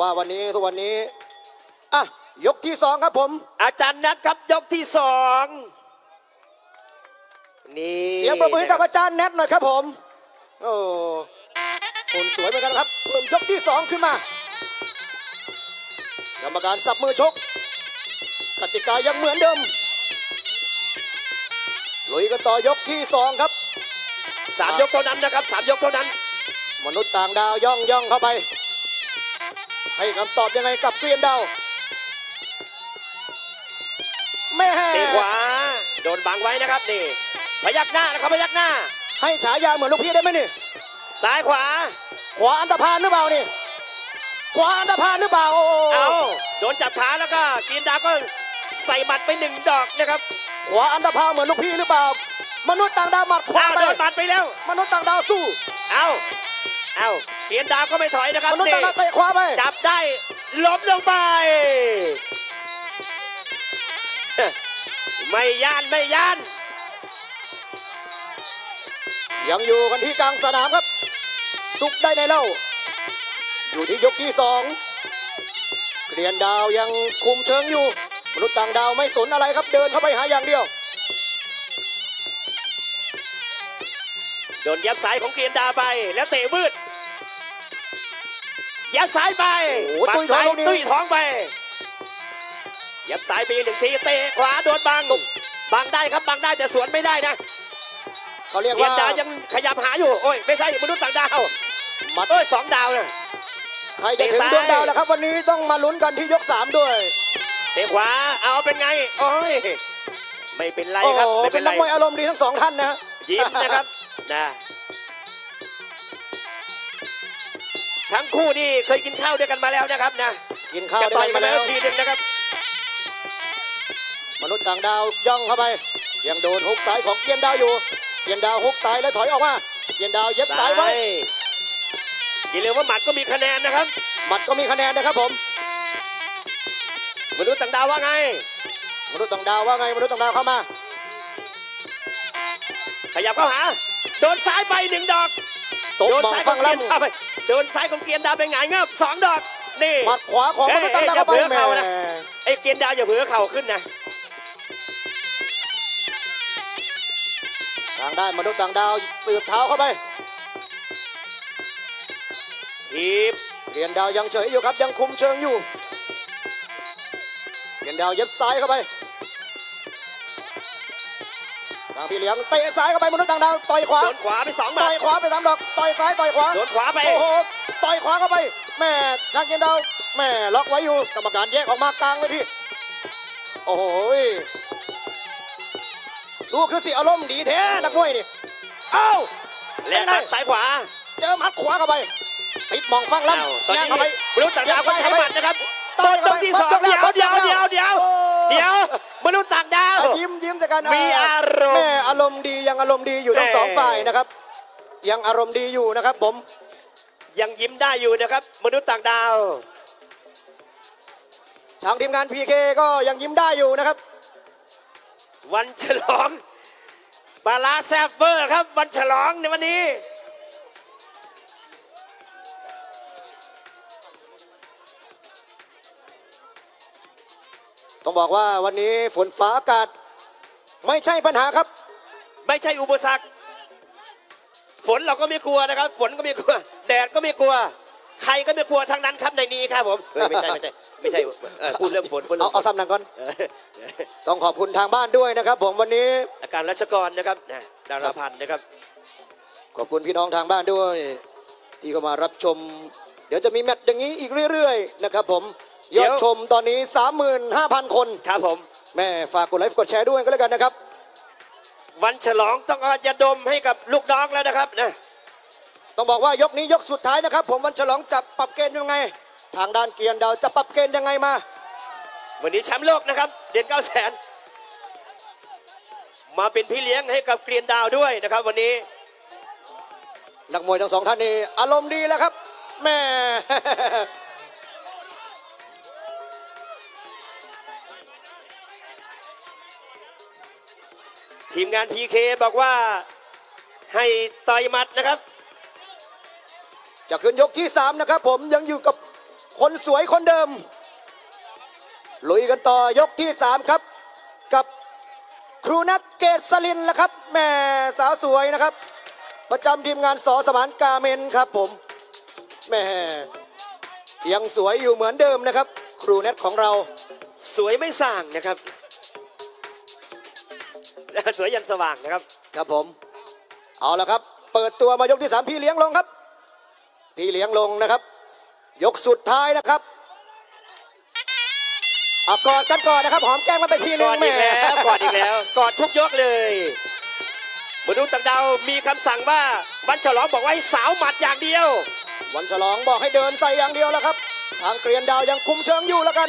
ว่าวันนี้ทุกวันนี้อะยกที่สองครับผม อาจารย์นัดครับยกที่สองนี่เสียงประมือกับอาจารย์แนทหน่อยครับผม โอ้คนสวยเหมือนกันครับ เพิ่มยกที่สองขึ้นมากรรมการสับมือชก กติกายังเหมือนเดิมลุยกันต่อยกที่สองครับสามยกเท่านั้นนะครับสามยกเท่านั้น มนุษย์ต่างดาวย่องย่องเข้าไป ให้คำตอบยังไงกับเกรียนดาวแม่เตะขวา โดนบังไว้นะครับนี่พยักหน้านะครับพยักหน้า ให้ฉายาเหมือนลูกพี่ได้ไหมนี่ซ้ายขวา ขวาอันตรพานหรือเปล่านี่ขวาอันตรพานหรือเปล่าโอ้โหเอาโดนจับขาแล้วก็เกียนดาวก็ใส่หมัดไปหนึ่งดอกนะครับขวาอันตรพานเหมือนลูกพี่หรือเปล่ามนุษย์ต่างดาวหมัดขวาอ้าวไปโดนหมัดไปแล้ว มนุษย์ต่างดาวสู้ เอาเอาเกียนดาวก็ไม่ถอยนะครับมนุษย์นี่ต่างดาวเตะขวาไปจับได้ล้มลงไป ไม่ย่านไม่ย่าน ยังอยู่กันที่กลางสนามครับสุกได้ในเล่า อยู่ที่ยกที่สองเกรียนดาวยังคุมเชิงอยู่ มนุษย์ต่างดาวไม่สนอะไรครับเดินเข้าไปหาอย่างเดียว โดนยับสายของเกียนดาวไปแล้วเตะวืด ยับสายไปโอ้โหปัดตุ้ยท้องสายลูกนี้ ตุ้ยท้องไป ยับสายไปอีกหนึ่งทีเตะขวาโดนบังบังได้ครับบังได้แต่สวนไม่ได้นะเขาเรียกเกียว่านดาวยังขยับหาอยู่โอ้ยไม่ใช่มนุษย์ต่างดาวหมัดโอ้ยสองดาวนะใครจะถึงเตะซ้ายดวงดาวแล้วครับ วันนี้ต้องมาลุ้นกันที่ยกสามด้วย เตะขวาเอาเป็นไง โอ้ย ไม่เป็นไรโอ้ครับโหไม่เป็เป็นนไรนักมวยอารมณ์ดีทั้งสองท่านนะยิ้มนะครับ นะ ทั้งคู่นี่เคยกินข้าวด้วยกันมาแล้วนะครับนะกินข้าวจะด้ต่วอยยกักันนมาแล้แล้ววทีหนึ่งนะครับ มนุษย์ต่างดาวย่องเข้าไป ยังโดนฮุกซ้ายของเกียนดาวอยู่เกียนดาวฮุกซ้ายแล้วถอยออกมาเกียนดาวเย็บซ้ายไว้อย่าลืมว่าหมัดก็มีคะแนนนะครับ หมัดก็มีคะแนนนะครับผม มนุษย์ต่างดาวว่าไง มนุษย์ต่างดาวว่าไง มนุษย์ต่างดาวเข้ามา ขยับเข้าหา โดนซ้ายไปหนึ่งดอกตบโดนมองซ้ายขฟัองงเกียนล่ำดาวไปโดนซ้ายของเกียนดาวไปหงายเงือบสองดอกนี่ หมัดขวาของมนุษย์ต่างดาวเข้าไปเอ้ยเอ้ยอย่าเผลอแหม่เข้านะ ไอ้เกียนดาวอย่าเผือเข่าขึ้นนะทางด้านมนุษย์ต่างดาวสืบเท้าเข้าไปทีบเกียนดาวยังเฉยอยู่ครับยังคุมเชิงอยู่เกียนดาวเย็บซ้ายเข้าไปทางพี่เลี้ยงเตะซ้ายเข้าไปมนุษย์ต่างดาวต่อยขวาโดนขวาไปสองหมัต่ดอยขวาไปสามดอกต่อยซ้ายต่อยขวาโดนขวาไปโอ้โหต่อยขวาเข้าไปแม่ทางเกียนดาวแม่ล็อกไว้อยู่กรรมการแยกออกมากลางเลยที่โอ้โหยสู้คือสิอารมณ์ดีแท้นักมวยนี่เอ้าและหมัดซ้ายขวา เจอหมัดขวาเข้าไปติดมองฟังอ้าวลำตอนย่างนี้เข้าไปมนุษย์ต่างดาวก็ใช้หมัดนะครับต่ต้อยนเข้าต้ไปนที่สองหมัเดี๋ยวหเดี๋ยวมัเดี๋ยวเดี๋ยว โอ้ เดี๋ยวมนุษ ย์ต่างดาวยิ้มยิ้มจากกันมีอารมณ์แม่อารมณ์ดียังอารมณ์ดีอยู่ทั้งแม่สองฝ่ายนะครับ ยังอารมณ์ดีอยู่นะครับ ผม ยังยิ้มได้อยู่นะครับ มนุษย์ต่างดาว ทางทีมงาน PK ก็ยังยิ้มได้อยู่นะครับ วันฉลองปลาร้าแซฟเวอร์ครับ วันฉลองในวันนี้ต้องบอกว่าวันนี้ฝนฟ้าอากาศ ไม่ใช่ปัญหาครับ ไม่ใช่อุปสรรค ฝนเราก็ไม่กลัวนะครับ ฝนก็ไม่กลัว แดดก็ไม่กลัว ใครก็ไม่กลัวทั้งนั้นครับในนี้ครับผมเฮ้ยไม่ใช่ไม่ใช่ไม่ใช่เออพูดเรื่องฝนพูดเรื่เอาองฝเอานซ้ำหนังก่อน เออต้องขอบคุณทางบ้านด้วยนะครับ ผมวันนี้อาการรัชกรนะครับนะดาราพันธ์นะครับ ขอบคุณพี่น้องทางบ้านด้วย ที่เข้ามารับชม เดี๋ยวจะมีแมตช์อย่างนี้อีกเรื่อย ๆ นะครับ ผมเดี๋ยยอวดชมตอนนี้ 35,000 คน ครับผม แม่ฝากกดไลค์กดแชร์ด้วยก็แล้วกันนะครับ วันฉลองต้องเอายาดมให้กับลูกน้องแล้วนะครับนะต้องบอกว่ายกนี้ยกสุดท้ายนะครับ ผมวันฉลองจะปรับเกณฑ์ยังไง ทางด้านเกียร์ดาวจะปรับเกณฑ์ยังไงมา วันนี้แชมป์โลกนะครับ เด่นเก้าแสนมาเป็นพี่เลี้ยงให้กับเกรียนดาวด้วยนะครับ วันนี้ นักมวยทั้งสองท่านนี่อารมณ์ดีแล้วครับแม่ ทีมงาน PK บอกว่าให้ต่อยหมัดนะครับ จะขึ้นยกที่ 3 นะครับผมยังอยู่กับคนสวยคนเดิม ลุยกันต่อยกที่ 3 ครับ กับครูนัทเกตสลินละครับแม่สาวสวยนะครับ ประจำทีมงานสอสมานกาเมนครับผมแม่ยังสวยอยู่เหมือนเดิมนะครับ ครูเน็ตของเราสวยไม่ส่างนะครับ สวยยันสว่างนะครับ ครับผม เอาละครับ เปิดตัวมายกที่3พี่เลี้ยงลงครับ พี่เลี้ยงลงนะครับ ยกสุดท้ายนะครับเอากอดกันก่อนนะครับหอมแก้มกันไปทีนึกงอดแม่อีกแล้วกอดอีกแล้วกอดทุกยกเลยมนุษย์ต่างดาวมีคำสั่งว่าวันฉลองบอกว่าให้สาวหมัดอย่างเดียว วันฉลองบอกให้เดินใส่อย่างเดียวแล้วครับ ทางเกรียนดาวยังคุมเชิงอยู่แล้วกัน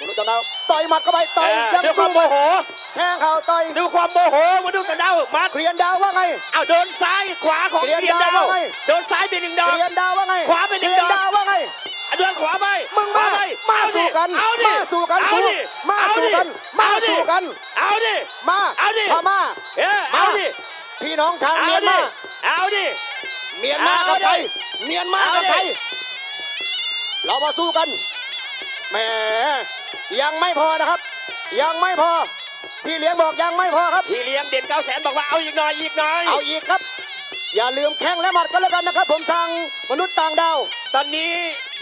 มนุษย์ต่างดาวต่อยหมัดเข้าไปต่อยเออยังด้วยควาสู้มโมโห แทงเข่าต่อยด้วยความโมโหมนุษย์ต่างดาวมาเกรียนดาวว่าไงเอาโดนซ้ายขวาของเกรียนเกรียนดาดาววว่าไงโดนซ้ายไปหนึ่งดอกเกรียนดาวว่าไงขวาไปหนึ่งเกรียนดอกดาวว่าไงโดนขวาไปมึงมาขวไปมาเอดิสู้กันเอาดิมาสู้กันเอสู้ดิมาเอดิสู้กันมาเอดิสู้กันเอาดิมาเอาดิพม่าเออมาเอาดิพี่น้องทางเอาเมียนดิมาเอาดิเมียนมากับเอาดิไทยเมียนมาเอากับดิไทยเรามาสู้กันแหมยังไม่พอนะครับ ยังไม่พอ พี่เลี้ยงบอกยังไม่พอครับ พี่เลี้ยงเด่นเก้าแสนบอกว่าเอาอีกหน่อยอีกหน่อย เอาอีกครับ อย่าลืมแข้งและหมัดกันแล้วกันนะครับ ผมทางมนุษย์ต่างดาวตอนนี้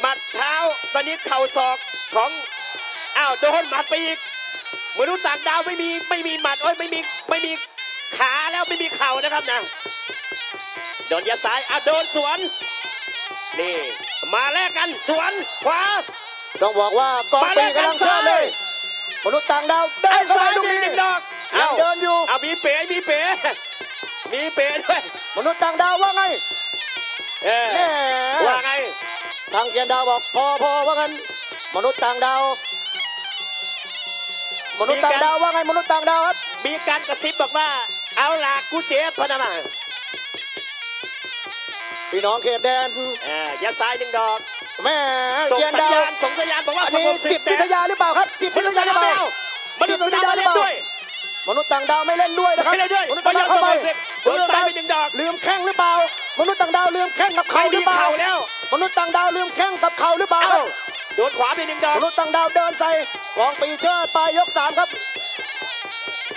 หมัดเท้าตอนนี้เข่าศอกของอ้าวโดนหมัดไปอีกมนุษย์ต่างดาวไม่มีไม่มีหมัดโอ้ยไม่มีไม่มีขาแล้วไม่มีเข่านะครับนะโดนยัดซ้ายอ้าวโดนสวนนี่มาแลกกันสวนขวาต้องบอกว่ากองมาปีแล้วกันกำลังเชิญเลย มนุษย์ต่างดาวเดิไอ้นเข้าซ้าไปยลูกมีนี้หนึ่งดอกยังเดินอยู่เอามีเป๋มีเป๋มีเป๋ด้วยมนุษย์ต่างดาวว่าไงเออแหม่ว่าไงทางเกียนดาวบอกพอพอว่างั้นมนุษย์ต่างดาว มนุษย์ต่างดาวว่าไงมนุษย์ต่างดาวครับมีการกระซิบบอกว่า เอาล่ะกูเจ็บพะนะมาพี่น้องเขตแดนเออยัดซ้ายหนึ่งดอกแม่ส่งเกียนสัญดาวญาณส่งสัญญาณบอกว่าอันสนี้งบศึจิตกวิทยาหรือเปล่าครับ จิตวิทยาหรือเปล่ามันจะต้องมาเล่นด้วย มนุษย์ต่างดาวไม่เล่นด้วยนะครับไม่เล่นด้วยมนุษย์ต่างดาวเข้าไปไม่ยอมสงบศึกโดนซ้ายไปหนึ่งดอก ลืมแข้งหรือเปล่ามนุษย์ต่างดาวลืมแข้งกับเขาเข่าหดีรือเปล่าเข่าแล้วมนุษย์ต่างดาวลืมแข้งกับเข่าหรือเปล่าคเอ้ารับโดนขวาไปหนึ่งดอกมนุษย์ต่างดาวเดินใส่กองปีเชิดปลายยกสามครับ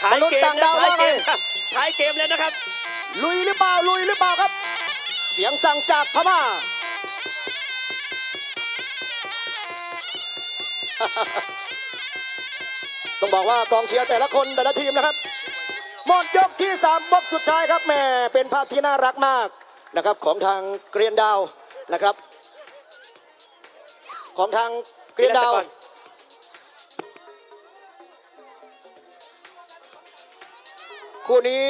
ท้ายมนุษย์เกมต่างดาวท้ายว่าเกไงมท้ายเกมแล้วนะครับ ลุยหรือเปล่าลุยหรือเปล่าครับ เสียงสั่งจากพม่า ต้องบอกว่ากองเชียร์แต่ละคนแต่ละทีมนะครับหมดยกที่สามยกสุดท้ายครับแม่เป็นภาพที่น่ารักมากนะครับของทางเกรียนดาวนะครับ ของทางเกรียนดาวคู่นี้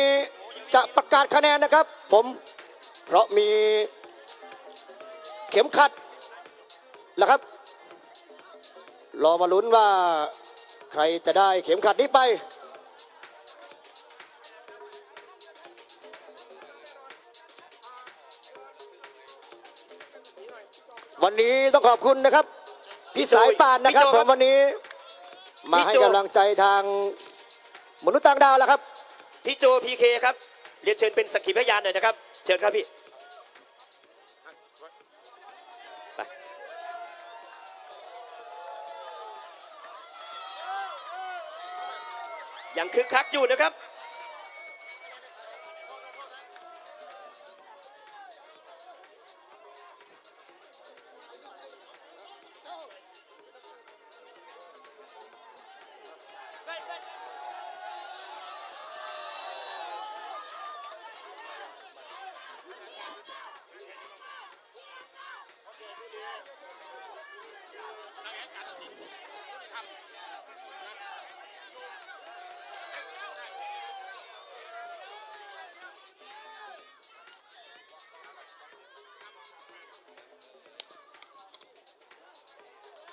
จะประกาศคะแนนนะครับ ผมเพราะมีเข็มขัดนะครับ รอมาลุ้นว่าใครจะได้เข็มขัดนี้ไป วันนี้ต้องขอบคุณนะครับ พี่สายป่านนะครับพี่โจผครัมบวันนี้ มาพี่ให้โจกำลังใจทางมนุษย์ต่างดาวแล้วครับ พี่โจพีเคครับ เรียนเชิญเป็นสักขีพยานหน่อยนะครับ เชิญครับพี่ ยังคึกคักอยู่นะครับ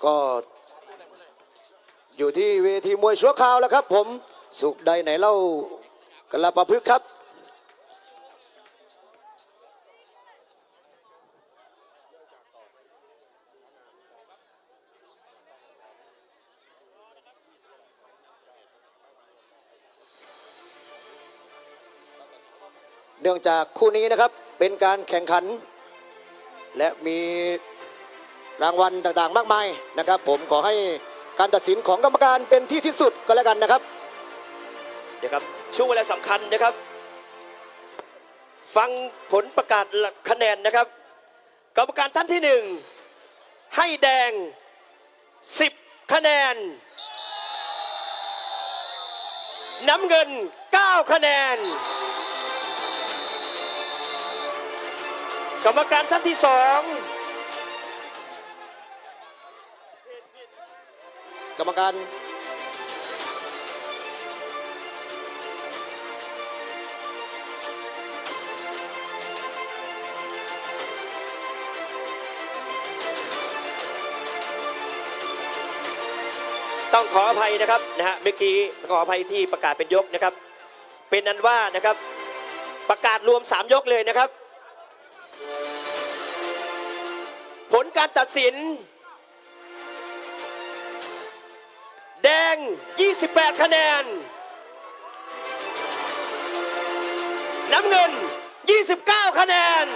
ก็อยู่ที่เวทีมวยชั่วคราวแล้วครับผมสุขใดไหนเล่ากลาประพฤกษ์ครับ เนื่องจากคู่นี้นะครับเป็นการแข่งขัน และมี รางวัลต่างๆ มากมายนะครับ ผมขอให้การตัดสินของกรรมการเป็นที่ที่สุดก็แล้วกันนะครับเดี๋ยวครับช่วงเวลาสำคัญนะครับ ฟังผลประกาศคะแนนนะครับ กรรมการท่านที่หนึ่งให้แดง 10 คะแนน น้ำเงิน 9 คะแนน กรรมการท่านที่สอง กรรมการต้องขออภัยนะครับนะฮะเมื่อกี้ขออภัยที่ประกาศเป็นยกนะครับ เป็นนั้นว่านะครับประกาศรวม 3 ยกเลยนะครับ ผลการตัดสิน แดง 28 คะแนน น้ำเงิน 29 คะแนน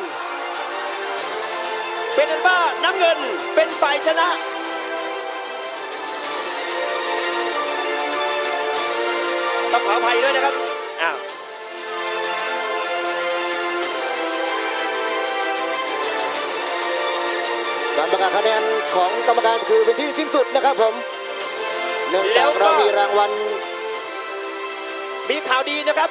เป็นนั้นว่าน้ำเงินเป็นฝ่ายชนะต้องขออภัยด้วยนะครับ อ้าวการประกาศคะแนนของกรรมการคือเป็นที่สิ้นสุดนะครับผม เนื่องจากเรามีรางวัล มีข่าวดีนะครับ